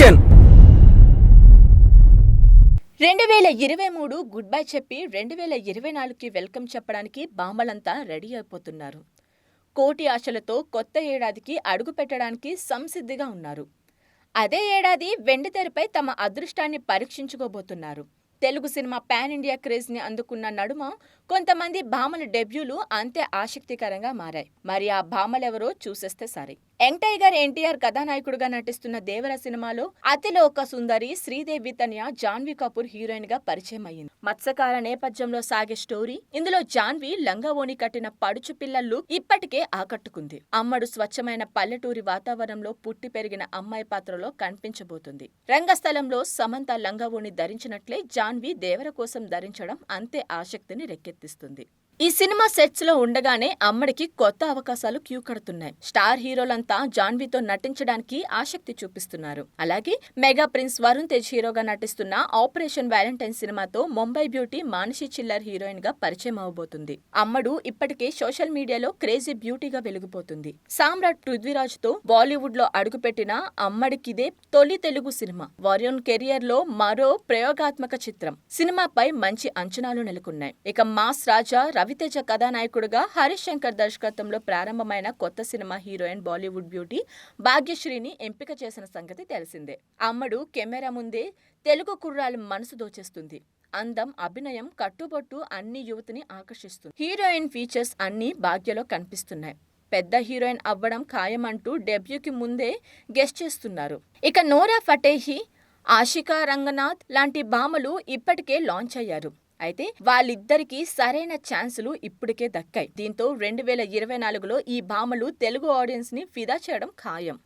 Machine రెండు వేల ఇరవై మూడు గుడ్ బై చెప్పి రెండు వేల ఇరవై నాలుగుకి వెల్కమ్ చెప్పడానికి బామ్మలంతా రెడీ అయిపోతున్నారు. కోటి ఆశలతో కొత్త ఏడాదికి అడుగు పెట్టడానికి సంసిద్ధిగా ఉన్నారు. అదే ఏడాది వెండితెరపై తమ అదృష్టాన్ని పరీక్షించుకోబోతున్నారు. తెలుగు సినిమా పాన్ ఇండియా క్రేజ్ని అందుకున్న నడుమ కొంతమంది భామల డెబ్యూలు అంతే ఆసక్తికరంగా మారాయి. మరి ఆ భామలెవరో చూసేస్తే సరే. యంగ్ టైగర్ ఎన్టీఆర్ కథానాయకుడిగా నటిస్తున్న దేవర సినిమాలో అతిలోక సుందరి శ్రీదేవి తనియా జాన్వీ కపూర్ హీరోయిన్గా పరిచయం అయింది మత్స్యకార నేపథ్యంలో సాగే స్టోరీ ఇందులో జాన్వీ లంగావోని కట్టిన పడుచు పిల్లలు ఇప్పటికే ఆకట్టుకుంది. అమ్మడు స్వచ్ఛమైన పల్లెటూరి వాతావరణంలో పుట్టి పెరిగిన అమ్మాయి పాత్రలో కనిపించబోతుంది. రంగస్థలంలో సమంత లంగావోని ధరించినట్లే జాన్వీ దేవర కోసం ధరించడం అంతే ఆసక్తిని రెక్కెత్తిస్తుంది. ఈ సినిమా సెట్స్లో ఉండగానే అమ్మడికి కొత్త అవకాశాలు క్యూ కడుతున్నాయి. స్టార్ హీరోలంతా జాన్వీతో నటించడానికి ఆసక్తి చూపిస్తున్నారు. అలాగే మెగా ప్రిన్స్ వరుణ్ తేజ్ హీరోగా నటిస్తున్న ఆపరేషన్ వ్యాలంటైన్ సినిమాతో ముంబై బ్యూటీ మానసి చిల్లర్ హీరోయిన్గా పరిచయం అవబోతుంది. అమ్మడు ఇప్పటికే సోషల్ మీడియాలో క్రేజీ బ్యూటీగా వెలిగిపోతుంది. సామ్రాట్ పృథ్వీరాజ్తో బాలీవుడ్లో అడుగుపెట్టిన అమ్మడికిదే తొలి తెలుగు సినిమా. వరుణ్ కెరియర్లో మరో ప్రయోగాత్మక చిత్రం. సినిమాపై మంచి అంచనాలు నెలకొన్నాయి. ఇక మాస్ రాజా రవి రవితేజ కథానాయకుడుగా హరీష్ శంకర్ దర్శకత్వంలో ప్రారంభమైన కొత్త సినిమా హీరోయిన్ బాలీవుడ్ బ్యూటీ భాగ్యశ్రీని ఎంపిక చేసిన సంగతి తెలిసిందే. అమ్మడు కెమెరా ముందే తెలుగు కుర్రాలు మనసు దోచేస్తుంది. అందం అభినయం కట్టుబొట్టు అన్ని యువతిని ఆకర్షిస్తుంది. హీరోయిన్ ఫీచర్స్ అన్నీ భాగ్యలో కనిపిస్తున్నాయి. పెద్ద హీరోయిన్ అవ్వడం ఖాయమంటూ డెబ్యూకి ముందే గెస్ట్ చేస్తున్నారు. ఇక నోరా ఫటేహి ఆషికా రంగనాథ్ లాంటి భామలు ఇప్పటికే లాంచ్ అయ్యారు. అయితే వాళ్ళిద్దరికీ సరైన ఛాన్సులు ఇప్పటికే దక్కాయి. దీంతో రెండు వేల ఇరవై నాలుగులో ఈ భామలు తెలుగు ఆడియన్స్ని ఫిదా చేయడం ఖాయం.